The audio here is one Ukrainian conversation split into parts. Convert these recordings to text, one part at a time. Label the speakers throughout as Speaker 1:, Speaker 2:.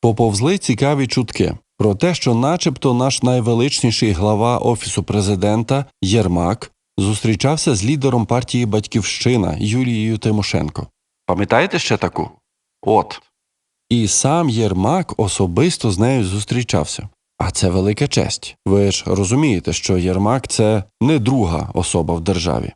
Speaker 1: поповзли цікаві чутки про те, що, начебто, наш найвеличніший глава офісу президента Єрмак зустрічався з лідером партії Батьківщина Юлією Тимошенко. Пам'ятаєте ще таку? От. І сам Єрмак особисто з нею зустрічався. А це велика честь. Ви ж розумієте, що Єрмак це не друга особа в державі.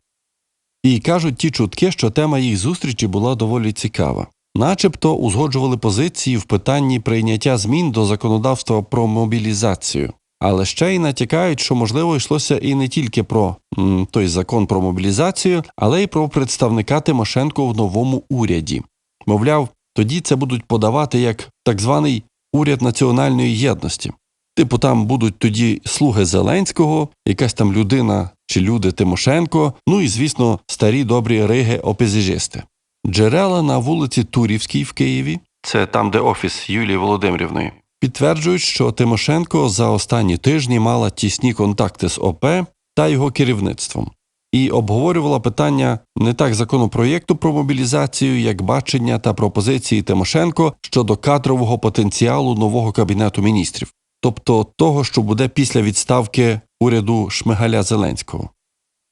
Speaker 1: І кажуть ті чутки, що тема їх зустрічі була доволі цікава. Начебто узгоджували позиції в питанні прийняття змін до законодавства про мобілізацію, але ще й натякають, що можливо йшлося і не тільки про м, той закон про мобілізацію, але й про представника Тимошенко в новому уряді. Мовляв, тоді це будуть подавати як так званий уряд національної єдності. Типу, там будуть тоді слуги Зеленського, якась там людина чи люди Тимошенко, ну і, звісно, старі добрі риги опезіжисти. Джерела на вулиці Турівській в Києві, це там, де офіс Юлії Володимирівної, підтверджують, що Тимошенко за останні тижні мала тісні контакти з ОП та його керівництвом і обговорювала питання не так законопроєкту про мобілізацію, як бачення та пропозиції Тимошенко щодо кадрового потенціалу нового кабінету міністрів, тобто того, що буде після відставки уряду Шмигаля Зеленського.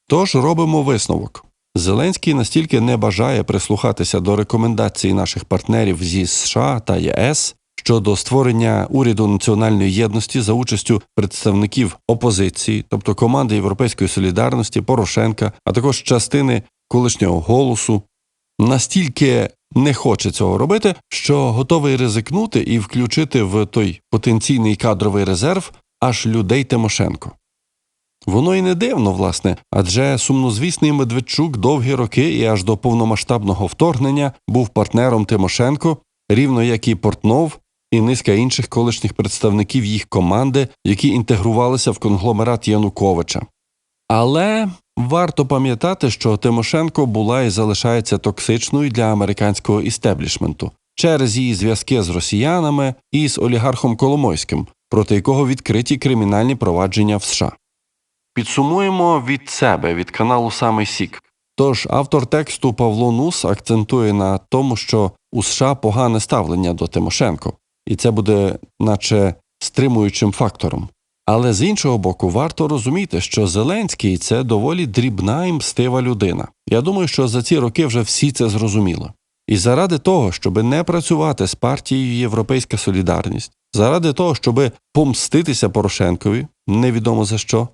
Speaker 1: Тож робимо висновок. Зеленський настільки не бажає прислухатися до рекомендацій наших партнерів зі США та ЄС щодо створення уряду національної єдності за участю представників опозиції, тобто команди Європейської солідарності, Порошенка, а також частини колишнього голосу, настільки не хоче цього робити, що готовий ризикнути і включити в той потенційний кадровий резерв аж людей Тимошенко. Воно і не дивно, власне, адже сумнозвісний Медведчук довгі роки і аж до повномасштабного вторгнення був партнером Тимошенко, рівно як і Портнов і низка інших колишніх представників їх команди, які інтегрувалися в конгломерат Януковича. Але варто пам'ятати, що Тимошенко була і залишається токсичною для американського істеблішменту через її зв'язки з росіянами і з олігархом Коломойським, проти якого відкриті кримінальні провадження в США. Підсумуємо від себе, від каналу Самий Сік. Тож автор тексту Павло Нус акцентує на тому, що у США погане ставлення до Тимошенко, і це буде, наче, стримуючим фактором. Але з іншого боку, варто розуміти, що Зеленський це доволі дрібна і мстива людина. Я думаю, що за ці роки вже всі це зрозуміли. І заради того, щоб не працювати з партією Європейська Солідарність, заради того, щоб помститися Порошенкові, невідомо за що,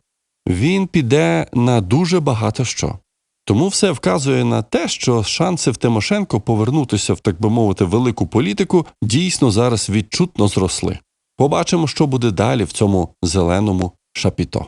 Speaker 1: він піде на дуже багато що. Тому все вказує на те, що шанси в Тимошенко повернутися в, так би мовити, велику політику дійсно зараз відчутно зросли. Побачимо, що буде далі в цьому зеленому шапіто.